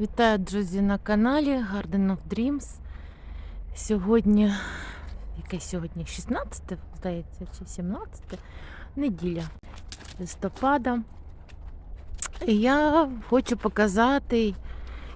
Вітаю, друзі, на каналі Garden of Dreams. Сьогодні, яке сьогодні? 16, здається, чи 17 неділя листопада. Я хочу показати,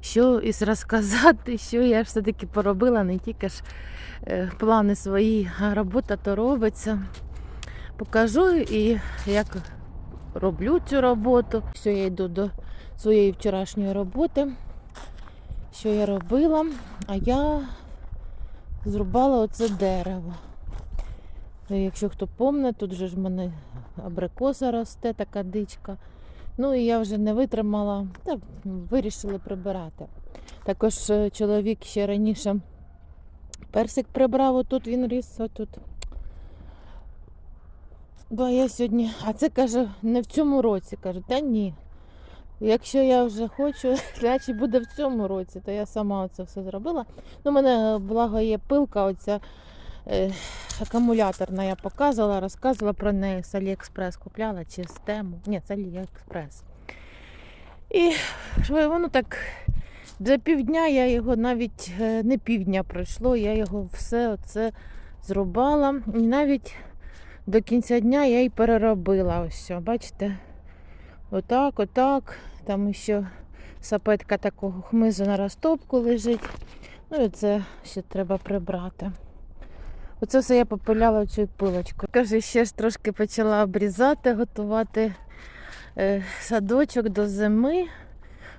що і розказати, що я все-таки поробила, не тільки ж е, плани свої, а робота то робиться. Покажу і як роблю цю роботу. Все, я йду до своєї вчорашньої роботи, що я робила, а я зрубала оце дерево. Ну, Якщо хто помне, тут же ж в мене абрикоса росте, така дичка. Ну і я вже не витримала, та вирішили прибирати. Також е, чоловік ще раніше персик прибрав, отут він ріс, отут. Бо я сьогодні, а це каже, не в цьому році. Кажу, та ні. Якщо я вже хочу, значить буде в цьому році, то я сама це все зробила. Ну, у мене благо є пилка, оця е, акумуляторна, я показувала, розказувала про неї з Аліекспрес купляла чи з тему. Ні, з Аліекспрес. І воно так за півдня я його навіть е, не півдня пройшло, я його все оце зрубала. І навіть до кінця дня я й переробила. Ось, все, бачите? Отак, отак. Там ще сапетка такого хмизу на розтопку лежить. Ну і це ще треба прибрати. Оце все я попиляла цією пилочкою. Каже, ще ж трошки почала обрізати, готувати е, садочок до зими,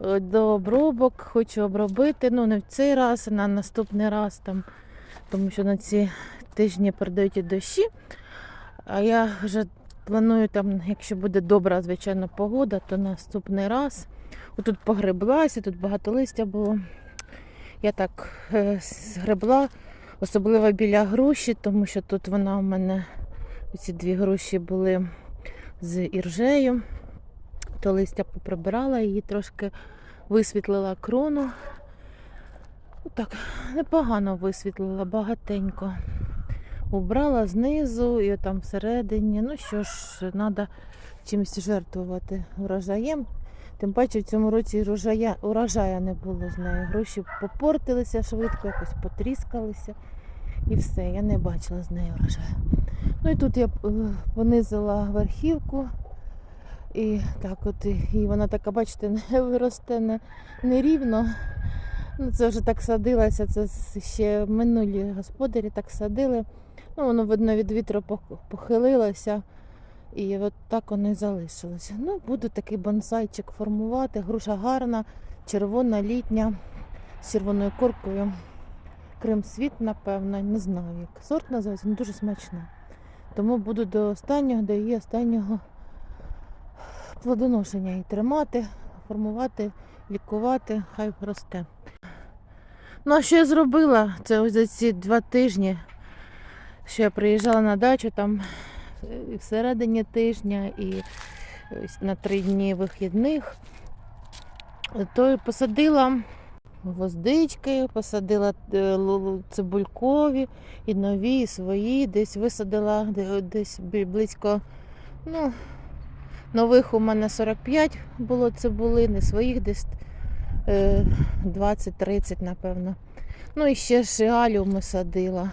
е, до обробок. Хочу обробити. Ну, не в цей раз, а на наступний раз, там, тому що на ці тижні передають і дощі. А я вже Планую там, якщо буде добра, звичайно, погода, то наступний раз. Отут погреблася, тут багато листя було. Я так е, згребла, особливо біля груші, тому що тут вона у мене ці дві груші були з іржею. То листя поприбирала, її трошки висвітлила крону. Так, непогано висвітлила, багатенько убрала знизу і там всередині. Ну що ж, треба чимось жертвувати урожаєм. Тим паче в цьому році урожая, урожая не було з нею. Гроші попортилися швидко, якось потріскалися. І все, я не бачила з нею урожаю. Ну і тут я понизила верхівку. І так от, і вона така, бачите, не виросте не, не. Ну, Це вже так садилося, це ще минулі господарі так садили. Ну, воно, видно, від вітру похилилося. І от так воно і залишилося. Ну, буду такий бонсайчик формувати. Груша гарна, червона, літня, з червоною коркою. Крим світ, напевно, не знаю, як сорт називається, але дуже смачна. Тому буду до останнього, до її останнього плодоношення її тримати, формувати, лікувати, хай росте. Ну, а що я зробила? Це ось за ці два тижні що я приїжджала на дачу там і всередині тижня і ось на три дні вихідних, то посадила гвоздички, посадила е, цибулькові і нові, і свої, десь висадила десь близько. ну, Нових у мене 45 було цибулини, своїх десь 20-30, напевно. Ну і ще ж аліуми садила.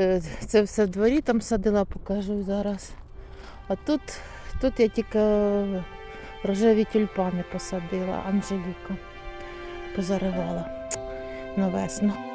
Е, це все в дворі там садила, покажу зараз. А тут тут я тільки рожеві тюльпани посадила, Анжеліка позаривала на весну.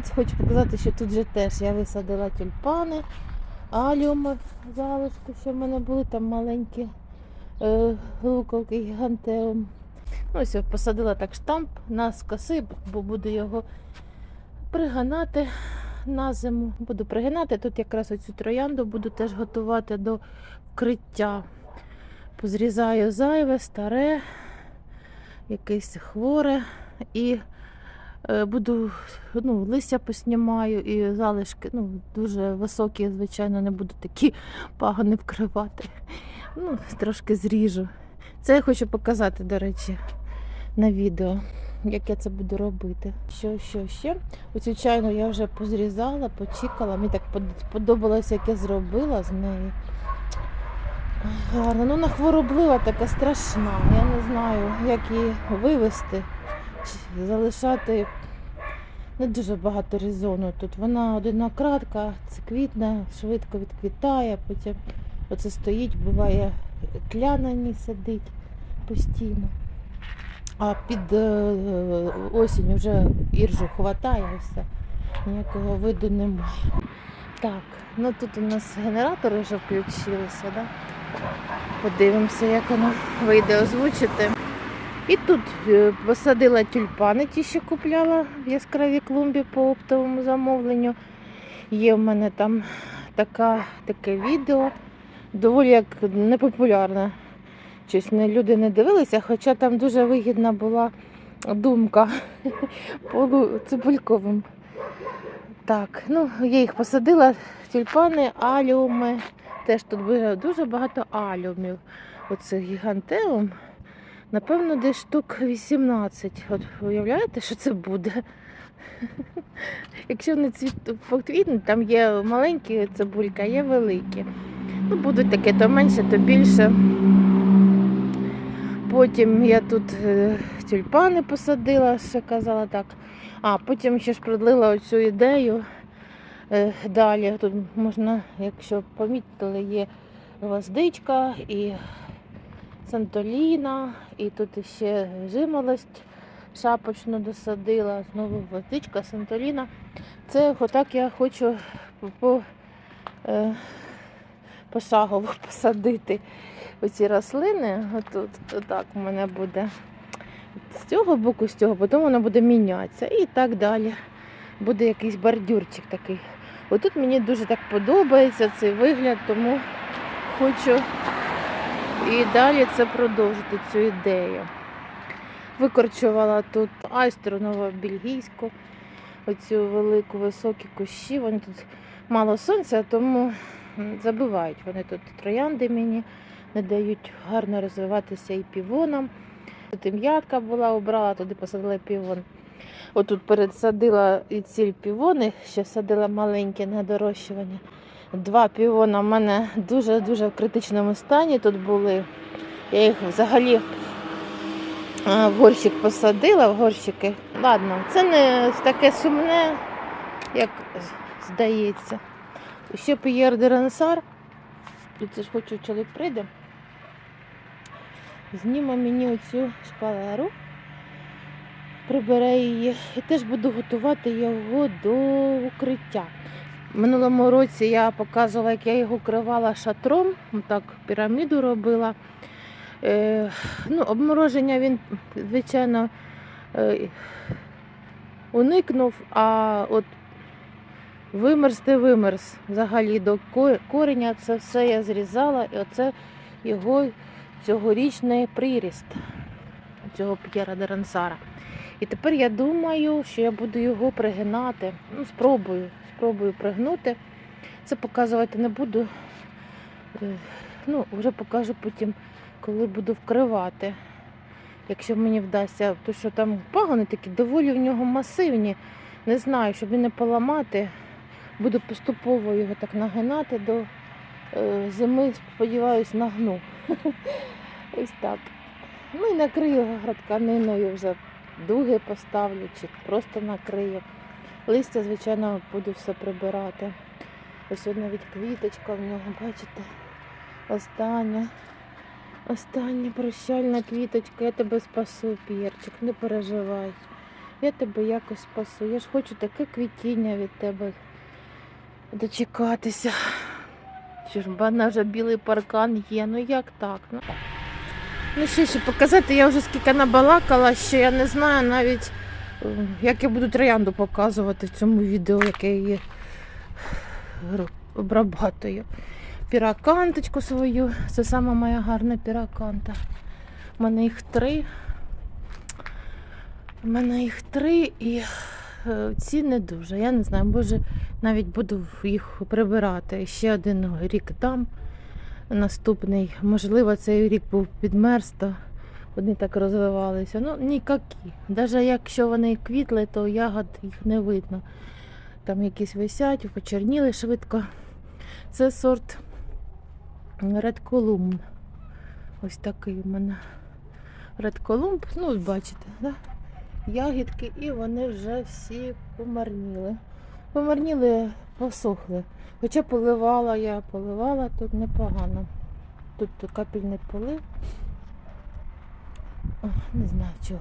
Тут хочу показати, що тут же теж я висадила тюльпани, аліуми залишки, що в мене були там маленькі е, луковки гігантеум. Ну, ось посадила так штамп на скоси, бо буду його приганати на зиму. Буду пригинати. Тут якраз оцю троянду буду теж готувати до вкриття. Позрізаю зайве, старе, якесь хворе і буду ну, листя поснімаю і залишки ну, дуже високі, звичайно, не буду такі пагони вкривати. Ну, трошки зріжу. Це я хочу показати, до речі, на відео, як я це буду робити. Що, що ще? Оцю чайну я вже позрізала, почікала. Мені так подобалося, як я зробила з неї. Гарно. Ну, вона хвороблива, така страшна. Я не знаю, як її вивезти, чи залишати не дуже багато резону тут. Вона одинократка, це квітне, швидко відквітає, потім оце стоїть, буває, тля на ній сидить постійно. А під е, осінь вже іржу хватає все. Ніякого виду немає. Так, ну тут у нас генератори вже включилися, да? Подивимося, як воно вийде озвучити. І тут е, посадила тюльпани, ті, що купляла в яскравій клумбі по оптовому замовленню. Є в мене там така, таке відео, доволі як непопулярне. Щось люди не дивилися, хоча там дуже вигідна була думка полуцибульковим. Так, ну я їх посадила, тюльпани, аліуми. Теж тут дуже багато аліумів. Оце гігантеум. Напевно, десь штук 18. От уявляєте, що це буде? Якщо вони поквітнуть, там є маленькі цибульки, а є великі. Ну, будуть таке, то менше, то більше. Потім я тут е, тюльпани посадила, ще казала так. А потім ще ж продлила оцю ідею. Е, Далі тут можна, якщо помітили, є гвоздичка і сантоліна, і тут ще жимолость шапочну досадила, знову гвоздичка, сантоліна. Це отак я хочу по, е, пошагово посадити оці рослини. Отут, отак у мене буде з цього боку, з цього, потім воно буде мінятися і так далі. Буде якийсь бордюрчик такий. Отут мені дуже так подобається цей вигляд, тому хочу і далі це продовжити цю ідею. Викорчувала тут айстру новобельгійську, оцю велику високі кущі. Вони тут мало сонця, тому забивають вони тут троянди мені, не дають гарно розвиватися і півонам. Тут і м'ятка була, обрала, туди посадила півон. Отут пересадила і ці півони, ще садила маленькі на дорощування. Два півона в мене дуже-дуже в критичному стані тут були. Я їх взагалі в горщик посадила, в горщики. Ладно, це не таке сумне, як здається. Ще П'єр де Рансар. І це ж хочу чоловік прийде. Зніме мені оцю шпалеру, прибере її і теж буду готувати його до укриття. Минулому році я показувала, як я його укривала шатром, так піраміду робила. Е, ну, обмороження він, звичайно, е, уникнув, а от вимерзти вимерз взагалі до кореня. Це все я зрізала, і оце його цьогорічний приріст цього П'єра де Рансара. І тепер я думаю, що я буду його пригинати. Ну, спробую, спробую пригнути. Це показувати не буду. Е, Ну, вже покажу потім, коли буду вкривати. Якщо мені вдасться, то що там пагони такі доволі в нього масивні. Не знаю, щоб не поламати. Буду поступово його так нагинати до е, зими, сподіваюсь, нагну. Ось так. Ну і накрию його тканиною вже дуги поставлю чи просто накрию. Листя, звичайно, буду все прибирати. Ось от навіть квіточка в нього, бачите? Остання. Остання прощальна квіточка. Я тебе спасу, П'єрчик, не переживай. Я тебе якось спасу. Я ж хочу таке квітіння від тебе дочекатися. Що ж, мене вже білий паркан є. Ну як так? Ну, ну що ще показати, я вже скільки набалакала, що я не знаю навіть, як я буду троянду показувати в цьому відео, яке її обрабатую. Піраканточку свою. Це сама моя гарна піраканта. У мене їх три. У мене їх три і е, ці не дуже. Я не знаю, може навіть буду їх прибирати. Ще один рік дам. Наступний. Можливо, цей рік був підмерз, то вони так розвивалися. Ну, ніякі. Навіть якщо вони квітли, то ягод їх не видно. Там якісь висять, почерніли швидко. Це сорт Red Column. Ось такий у мене Red Column. Ну, бачите, да? ягідки, і вони вже всі помарніли. Помарніли, посохли. Хоча поливала я, поливала тут непогано. Тут капельний полив. Не знаю чого.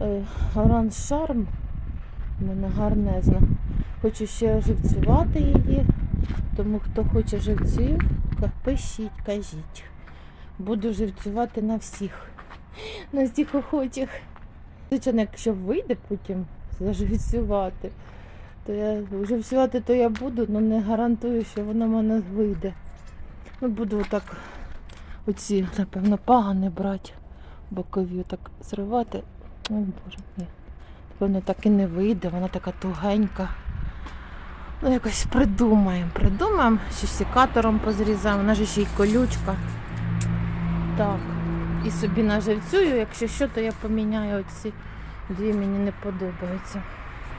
Е, Оранж шарм. У мене гарнезна. Хочу ще живцювати її. Тому хто хоче живців, пишіть, кажіть. Буду живцювати на всіх. На всіх охочих. Звичайно, якщо вийде потім заживцювати, то я живцювати то я буду, але не гарантую, що воно в мене вийде. Ну, буду отак оці, напевно, пагани брати, бокові так зривати. О, боже ні. Напевно, так і не вийде, вона така тугенька. Ну, якось придумаємо, придумаємо, ще секатором позрізаємо, вона ж ще й колючка. Так. І собі наживцюю, якщо що, то я поміняю оці дві мені не подобаються.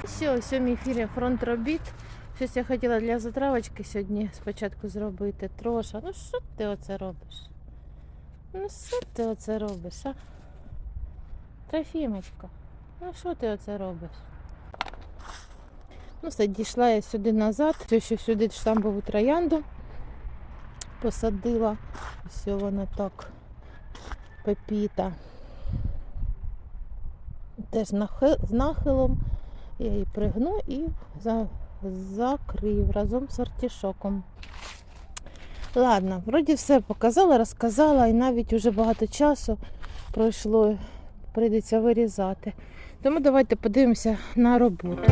Все, у сьомій ефірі фронт робіт. Щось я хотіла для затравочки сьогодні спочатку зробити. Троша. Ну що ти оце робиш? Ну що ти оце робиш, а? Трофімочка, ну що ти оце робиш? Ну, все, дійшла я сюди назад. Все, що сюди штамбову троянду посадила. Все воно так пепіта. Теж з нахилом. Я її пригну і за, закрию разом з артішоком. Ладно, вроді все показала, розказала, і навіть уже багато часу пройшло, прийдеться вирізати. Тому давайте подивимося на роботу.